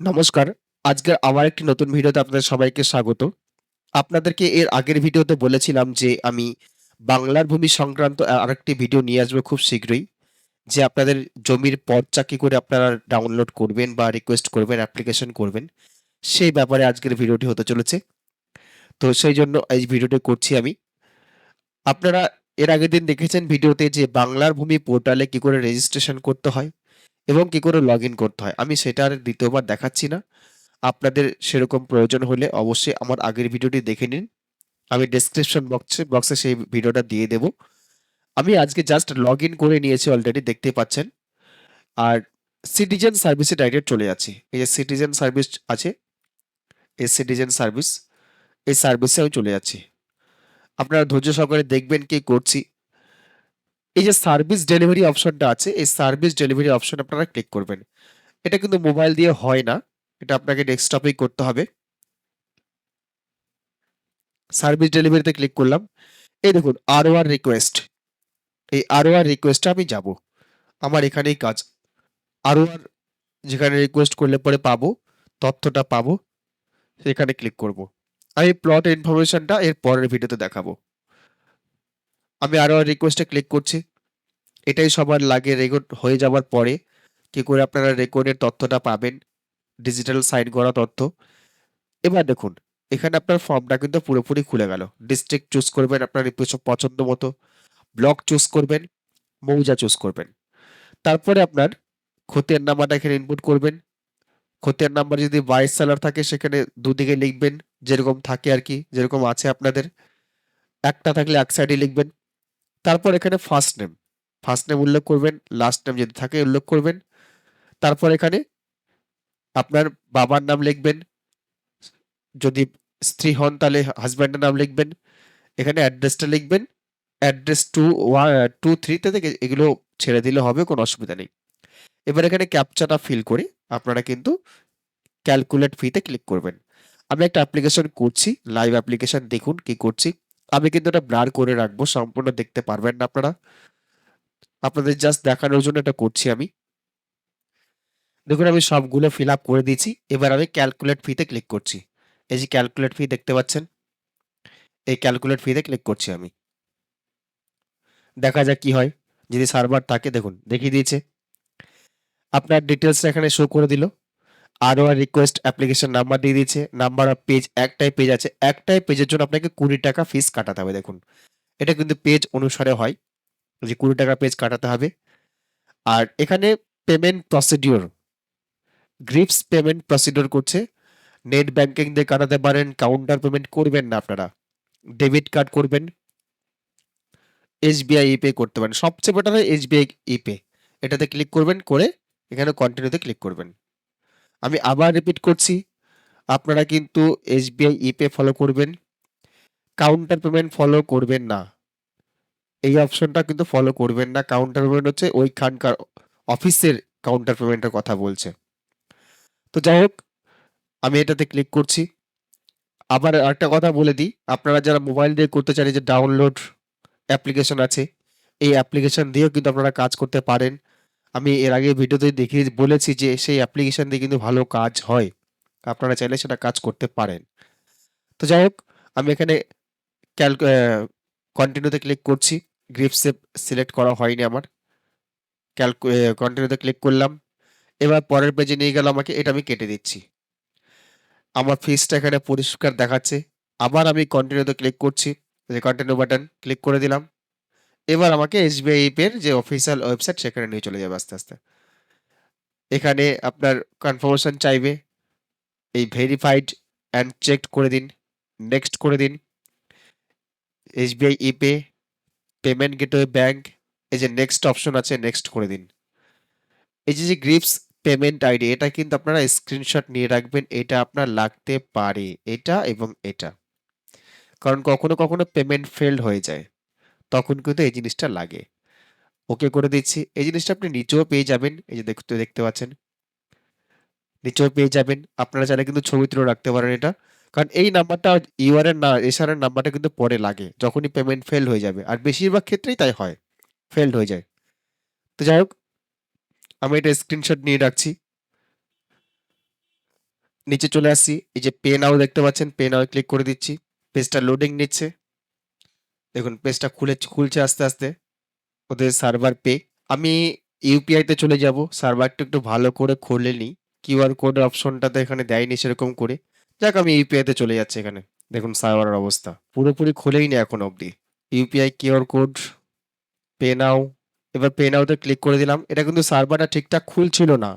নমস্কার। আজকের আবার একটি নতুন ভিডিওতে আপনাদের সবাইকে স্বাগত। আপনাদেরকে এর আগের ভিডিওতে বলেছিলাম যে আমি বাংলার ভূমি সংক্রান্ত আরেকটি ভিডিও নিয়ে আসব খুব শীঘ্রই। যে আপনাদের জমির পর্চা কি করে আপনারা ডাউনলোড করবেন বা রিকোয়েস্ট করবেন, অ্যাপ্লিকেশন করবেন, সেই ব্যাপারে আজকের ভিডিওটি হতে চলেছে। তো সেই জন্য এই ভিডিওটি করছি আমি। আপনারা এর আগের দিন দেখেছেন ভিডিওতে যে বাংলার ভূমি পোর্টালে কি করে রেজিস্ট্রেশন করতে হয় এবং কি করে লগইন করতে হয়। আমি সেটা আর দ্বিতীয়বার দেখাচ্ছি না। আপনাদের সেরকম প্রয়োজন হলে অবশ্যই আমার আগের ভিডিওটি দেখে নিন। আমি ডেসক্রিপশন বক্সে বক্সে সেই ভিডিওটা দিয়ে দেব। আমি আজকে জাস্ট লগইন করে নিয়েছি অলরেডি দেখতে পাচ্ছেন। আর সিটিজেন সার্ভিসে ডাইরেক্ট চলে যাচ্ছি। এই যে সিটিজেন সার্ভিস আছে, এই সিটিজেন সার্ভিস, এই সার্ভিসে আমি চলে যাচ্ছি। আপনারা ধৈর্য সহকারে দেখবেন কি করছি। এই যে সার্ভিস ডেলিভারি অপশনটা আছে, এই সার্ভিস ডেলিভারি অপশন আপনারা ক্লিক করবেন। এটা কিন্তু মোবাইল দিয়ে হয় না। এটা আপনাকে ডেস্কটপেই করতে হবে। সার্ভিস ডেলিভারিতে ক্লিক করলাম। এই দেখুন আরওআর রিকোয়েস্ট। এই আরওআর রিকোয়েস্টে আমি যাব। আমার এখানেই কাজ। আরওআর যেখানে রিকোয়েস্ট করলে পরে পাবো, তথ্যটা পাবো, সেখানে ক্লিক করব। আমি প্লট ইনফরমেশনটা এর পরের ভিডিওতে দেখাবো। আমি আরওআর রিকোয়েস্টে ক্লিক করছি। এটাই সবার লাগে রেকর্ড হয়ে যাওয়ার পরে কি করে আপনারা রেকর্ডের তথ্যটা পাবেন, ডিজিটাল সাইন করা তথ্য। এবার দেখুন, এখানে আপনার ফর্মটা কিন্তু পুরোপুরি খুলে গেল। ডিস্ট্রিক্ট চুজ করবেন আপনার পছ পছন্দ মতো, ব্লক চুজ করবেন, মৌজা চুজ করবেন। তারপরে আপনার খতিয়ান নাম্বারটা এখানে ইনপুট করবেন। খতিয়ান নাম্বার যদি ভাইস সেলার থাকে সেখানে দুদিকে লিখবেন, যেরকম থাকে আর কি যেরকম আছে আপনাদের। একটা থাকলে এক সাইডে লিখবেন। তারপর এখানে ফার্স্ট নেম, ফার্স্ট নেম উল্লেখ করবেন, লাস্ট নেম যদি থাকে উল্লেখ করবেন। তারপর এখানে আপনার বাবার নাম লিখবেন। যদি স্ত্রী হন তাহলে হাসব্যান্ডের নাম লিখবেন। এখানে অ্যাড্রেসটা লিখবেন। অ্যাড্রেস 2 ওয়া 2, 3 তে থেকে এগুলো ছেড়ে দিলে হবে কোনো অসুবিধা নেই। এবার এখানে ক্যাপচাটা ফিল করে আপনারা কিন্তু ক্যালকুলেট ফিতে ক্লিক করবেন। আমি একটা অ্যাপ্লিকেশন করছি, লাইভ অ্যাপ্লিকেশন দেখুন কি করছি। আমি কিন্তু এটা ব্লার করে রাখব, সম্পূর্ণ দেখতে পারবেন না আপনারা। আপনাদের জাস্ট দেখানোর জন্য এটা করছি আমি। দেখুন, আমি সবগুলো ফিল আপ করে দিয়েছি। এবার আমি ক্যালকুলেট ফিতে ক্লিক করছি। এই যে ক্যালকুলেট ফি দেখতে পাচ্ছেন? এই ক্যালকুলেট ফিতে ক্লিক করছি আমি। দেখা যাক কি হয়। যদি সার্ভার থাকে, দেখুন, দেখিয়ে দিয়েছে। আপনার ডিটেইলসটা এখানে শো করে দিল। আরওআর রিকোয়েস্ট অ্যাপ্লিকেশন নাম্বার দিয়ে দিয়েছে। নাম্বার অফ পেজ একটাই পেজ আছে। একটাই পেজের জন্য আপনাকে ৳20 ফিস কাটাতে হবে, দেখুন। এটা কিন্তু পেজ অনুসারে হয়। যে ৳20 পেজ কাটাতে হবে। আর এখানে payment procedure GRIPS payment procedure করছে। নেট ব্যাংকিং দিয়ে কাটাতে পারেন, কাউন্টার পেমেন্ট করবেন না আপনারা। ডেবিট কার্ড করবেন। এসবিআই ইপে করতে পারেন। সবচেয়ে বেটার হয় এসবিআই ইপে। এটাতে ক্লিক করবেন, করে এখানে কন্টিনিউতে ক্লিক করবেন। আমি আবার রিপিট করছি। আপনারা কিন্তু এসবিআই ইপে ফলো করবেন। কাউন্টার পেমেন্ট ফলো করবেন না। এই অপশনটা কিন্তু ফলো করবেন না। কাউন্টার পেমেন্ট হচ্ছে ওইখানকার অফিসের কাউন্টার পেমেন্টের কথা বলছে। তো যাই হোক, আমি এটাতে ক্লিক করছি। আবার আরেকটা কথা বলে দিই, আপনারা যারা মোবাইল দিয়ে করতে চান যে ডাউনলোড অ্যাপ্লিকেশন আছে। এই অ্যাপ্লিকেশন দিয়েও কিন্তু আপনারা কাজ করতে পারেন। আমি এর আগে ভিডিওতে দেখিয়ে বলেছি যে সেই অ্যাপ্লিকেশন দিয়ে কিন্তু ভালো কাজ হয়। আপনারা চাইলে সেটা কাজ করতে পারেন। তো যাই হোক, আমি এখানে ক্যালক অ্যা কন্টিনিউতে ক্লিক করছি। গ্রিপসে সিলেক্ট করা হয়নি আমার। ক্যালকু কন্টিনিউতে ক্লিক করলাম। এবার পরের পেজে নিয়ে গেল আমাকে, এটা আমি কেটে দিচ্ছি। আমার ফিসটা এখানে পরিষ্কার দেখাচ্ছে। আবার আমি কন্টিনিউতে ক্লিক করছি। যে কন্টিনিউ বাটন ক্লিক করে দিলাম। এবার আমাকে এসবিআই ইপের যে অফিসিয়াল ওয়েবসাইট সেখানে নিয়ে চলে যাবে আস্তে, আস্তে। এখানে আপনার কনফার্মেশন চাইবে। এই ভেরিফাইড অ্যান্ড চেকড করে দিন। নেক্সট করে দিন। SBI ePay, payment gateway bank, এই যে নেক্সট অপশন আছে নেক্সট করে দিন। এই যে, যে গ্রিপস পেমেন্ট আইডি এটা কিন্তু আপনারা স্ক্রিনশট নিয়ে রাখবেন। এটা আপনার লাগতে পারে। এটা এবং এটা। কারণ কখনো, কখনো পেমেন্ট ফেইলড হয়ে যায়। তখন কিন্তু এই জিনিসটা লাগে। ওকে করে দিচ্ছি। এই জিনিসটা আপনি নিচেও পেয়ে যাবেন। এই যে দেখতে দেখতে পাচ্ছেন। নিচেও পেয়ে যাবেন। আপনারা চাইলে কিন্তু ছবি তুলেও রাখতে পারেন এটা। কারণ এই নাম্বারটা ইউআর এর না এসআর এর নাম্বারটা কিন্তু পরে লাগে। যখনই পেমেন্ট ফেইলড হয়ে যাবে। আর বেশিরভাগ ক্ষেত্রেই তাই হয়। ফেইলড হয়ে যায়। তো যাই হোক, আমি এটা স্ক্রিনশট নিয়ে রাখছি। নিচে চলে আসছি এই যে পে নাও দেখতে পাচ্ছেন পে নাও ক্লিক করে দিচ্ছি পেজটা লোডিং নিচ্ছে দেখুন পেজটা খুলে খুলছে আস্তে আস্তে ওদের সার্ভার পে আমি ইউপিআইতে চলে যাব সার্ভারটা একটু ভালো করে খুলে নিই কিউআর কোডের অপশনটা তো এখানে দেয়নি সেরকম করে যাক, আমি ইউপিআই তে চলে যাচ্ছি এখানে। দেখুন সার্ভারের অবস্থা। পুরোপুরি খুলেই নি এখন অবধি। UPI QR code pay now এবার পে নাওতে ক্লিক করে দিলাম। এটা কিন্তু সার্ভারটা ঠিকঠাক খুলছিল না।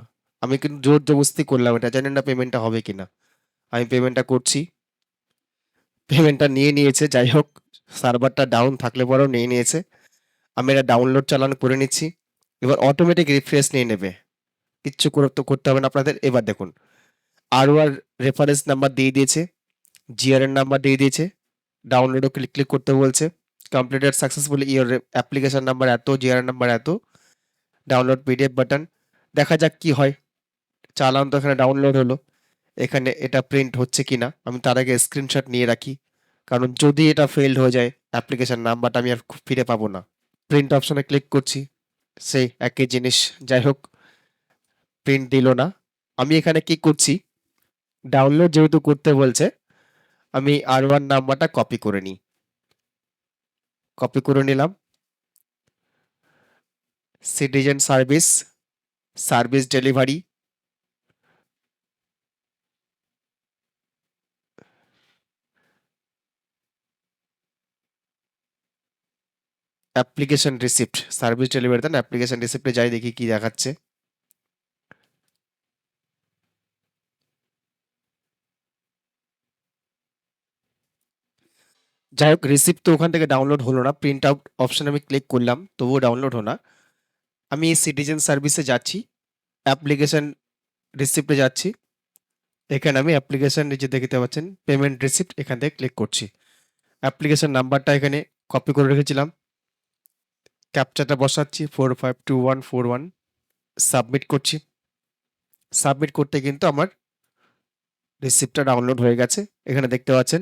আমি কিন্তু জোর জবস্তি করলাম এটা। জানেন না পেমেন্টটা হবে কিনা। আমি পেমেন্টটা করছি। পেমেন্টটা নিয়ে নিয়েছে। যাই হোক, সার্ভারটা ডাউন থাকলে পরেও নিয়ে নিয়েছে। আমি এটা ডাউনলোড চালান করে নিচ্ছি। এবার অটোমেটিক রিফ্রেশ নিয়ে নেবে। কিচ্ছু করতে হবে না আপনাদের। এবার দেখুন। আর রেফারেন্স নাম্বার দিয়ে দিয়েছে জিআরএন নাম্বার দিয়ে দিয়েছে ডাউনলোডও ক্লিক ক্লিক করতে বলছে completed successfully your application number এত জিআরএন নাম্বার এত ডাউনলোড পিডিএফ বাটন দেখা যাক কি হয়। চালান তো এখানে ডাউনলোড হলো, এখানে এটা প্রিন্ট হচ্ছে কিনা, আমি তার আগে স্ক্রিনশট নিয়ে রাখি, কারণ যদি এটা ফেলড হয়ে যায় অ্যাপ্লিকেশন নাম্বারটা আমি আর ফিরে পাবো না। প্রিন্ট অপশনে ক্লিক করছি, সেই একই জিনিস, যাই হোক প্রিন্ট দিল না। আমি এখানে কি করছি ডাউনলোড যেহেতু করতে বলছে, আমি আর ওয়ান নাম্বারটা কপি করে নিই। কপি করে নিলাম। Citizen service service delivery application receipt service delivery then application রিসিপ্টে যাই দেখি কি দেখাচ্ছে। যাই হোক রিসিপ্ট তো ওখান থেকে ডাউনলোড হলো না। প্রিন্ট আউট অপশন আমি ক্লিক করলাম, তবুও ডাউনলোড হলো না। আমি সিটিজেন সার্ভিসে যাচ্ছি অ্যাপ্লিকেশন রিসিপ্টে যাচ্ছি। এখানে আমি অ্যাপ্লিকেশন নিচে দেখতে পাচ্ছেন পেমেন্ট রিসিপ্ট এখান থেকে ক্লিক করছি। অ্যাপ্লিকেশন নাম্বারটা এখানে কপি করে রেখেছিলাম। ক্যাপচারটা বসাচ্ছি four five two one four one submit করছি। সাবমিট করতে কিন্তু আমার রিসিপ্টটা ডাউনলোড হয়ে গেছে। এখানে দেখতে পাচ্ছেন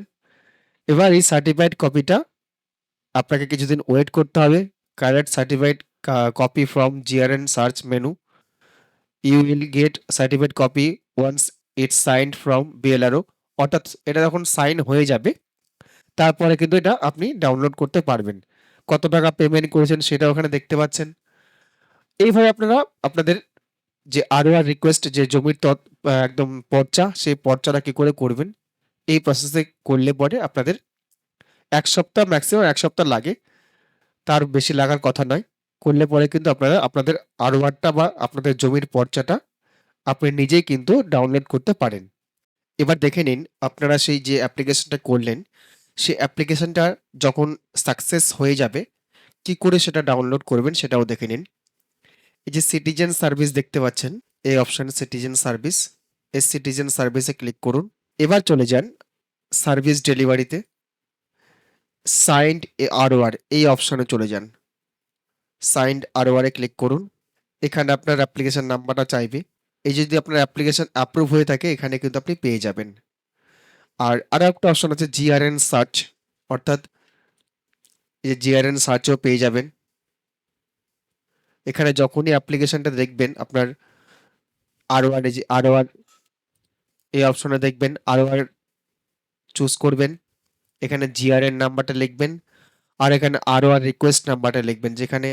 এবার এই সার্টিফাইড কপিটা আপনাকে কিছুদিন ওয়েট করতে হবে। Correct certified copy from GRN search menu you will get certified copy once it's signed from BLRO অর্থাৎ এটা যখন সাইন হয়ে যাবে, তারপরে কিন্তু এটা আপনি ডাউনলোড করতে পারবেন। কত টাকা পেমেন্ট করেছেন সেটা ওখানে দেখতে পাচ্ছেন। এইভাবে আপনারা আপনাদের যে আরও আর রিকোয়েস্ট যে জমির তৎ একদম পর্চা, সেই পর্চাটা কি করে করবেন? এই প্রসেসে করলে পরে আপনাদের এক সপ্তাহ ম্যাক্সিমাম এক সপ্তাহ লাগে। তার বেশি লাগার কথা নয়। করলে পরে কিন্তু আপনারা, আপনাদের আরওয়ারটা বা আপনাদের জমির পর্চাটা আপনি নিজেই কিন্তু ডাউনলোড করতে পারেন। এবার দেখে নিন, আপনারা সেই যে অ্যাপ্লিকেশনটা করলেন, সেই অ্যাপ্লিকেশনটা যখন সাকসেস হয়ে যাবে, কি করে সেটা ডাউনলোড করবেন সেটাও দেখে নিন। এই যে সিটিজেন সার্ভিস দেখতে পাচ্ছেন, এই অপশানে সিটিজেন সার্ভিস এই সিটিজেন সার্ভিসে ক্লিক করুন। এবার চলে যান সার্ভিস ডেলিভারিতে সাইন্ড আরওআর এই অপশানে চলে যান। সাইন্ড আরওআরে ক্লিক করুন। এখানে আপনার অ্যাপ্লিকেশান নাম্বারটা চাইবে। এই যদি আপনার অ্যাপ্লিকেশান অ্যাপ্রুভ হয়ে থাকে, এখানে কিন্তু আপনি পেয়ে যাবেন। আর আরও একটা অপশন আছে জিআরএন সার্চ অর্থাৎ এই জিআরএন সার্চও পেয়ে যাবেন। এখানে যখনই অ্যাপ্লিকেশনটা দেখবেন, আপনার আরও আর যে আরও আর এই অপশনে দেখবেন আরও আর চুজ করবেন। এখানে জিআরএন নাম্বারটা লিখবেন আর এখানে আরও আর রিকোয়েস্ট নাম্বারটা লিখবেন, যেখানে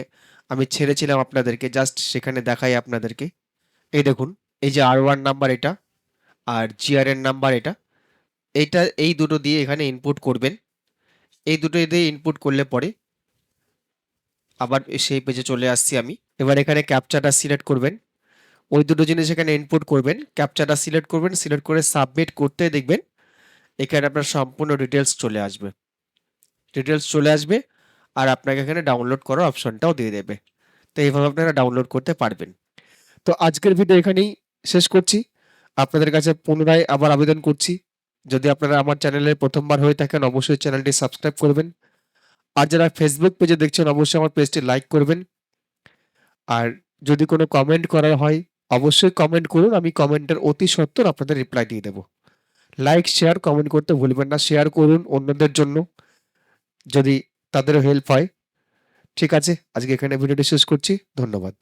আমি ছেড়েছিলাম আপনাদেরকে জাস্ট সেখানে দেখাই আপনাদেরকে। এই দেখুন, এই যে আর ওয়ান নাম্বার এটা আর জিআরএন নাম্বার এটা, এইটা, এই দুটো দিয়ে এখানে ইনপুট করবেন। এই দুটো দিয়ে ইনপুট করলে পরে আবার সেই পেজে চলে আসছি আমি। এবার এখানে ক্যাপচাটা সিলেক্ট করবেন। ওই দুটো জিনিস এখানে ইনপুট করবেন ক্যাপচাটা সিলেক্ট করবেন সিলেক্ট করে সাবমিট করতে দেখবেন, এখানে আপনার সম্পূর্ণ ডিটেলস চলে আসবে। ডিটেলস চলে আসবে আর আপনাকে এখানে ডাউনলোড করার অপশনটাও দিয়ে দেবে। তো এইভাবে আপনারা ডাউনলোড করতে পারবেন। তো আজকের ভিডিও এখানেই শেষ করছি। আপনাদের কাছে পুনরায় আবার আবেদন করছি। যদি আপনারা আমার চ্যানেলে প্রথমবার হয়ে থাকেন, অবশ্যই চ্যানেলটি সাবস্ক্রাইব করবেন। আর যারা ফেসবুক পেজে দেখছেন, অবশ্যই আমার পেজটি লাইক করবেন। আর যদি কোনো কমেন্ট করার হয় অবশ্যই কমেন্ট করুন, আমি কমেন্টের অতি সত্বর আপনাদের রিপ্লাই দিয়ে দেবো। লাইক শেয়ার কমেন্ট করতে ভুলবেন না শেয়ার করুন অন্যদের জন্য, যদি তাদেরও হেল্প হয়। ঠিক আছে, আজকে এখানে ভিডিওটি শেষ করছি, ধন্যবাদ।